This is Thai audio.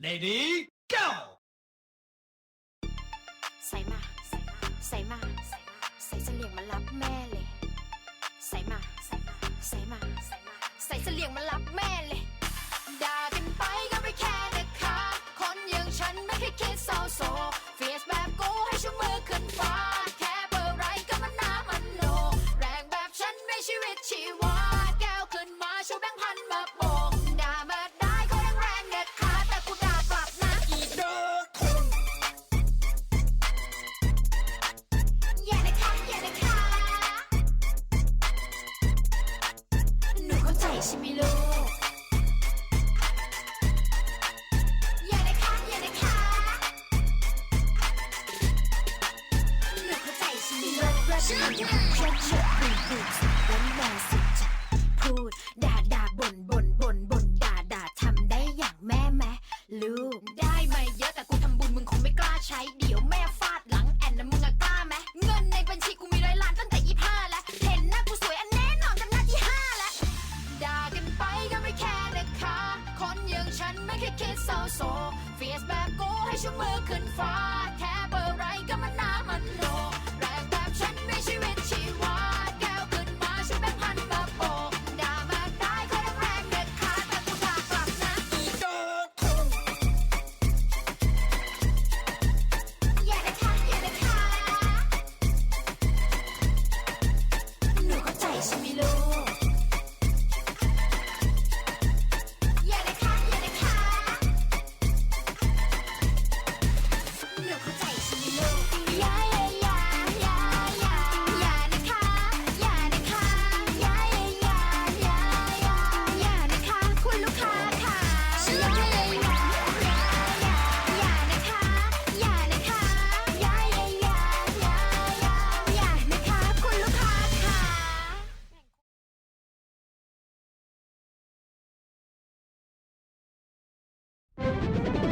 Lady go ใส่มาใส่มาใส่เสลียงมารับแม่เลย ใส่มาใส่มาใส่เสลียงมารับ ใช่ไหมลูก อย่านะคะ อย่านะคะหนูเข้าใจใช่ไหมลูก Sugar Sugar Sugar Sugar Sugar Sugar Sugar โซเฟียสแบบกูให้ชูมือขึ้นฟ้า you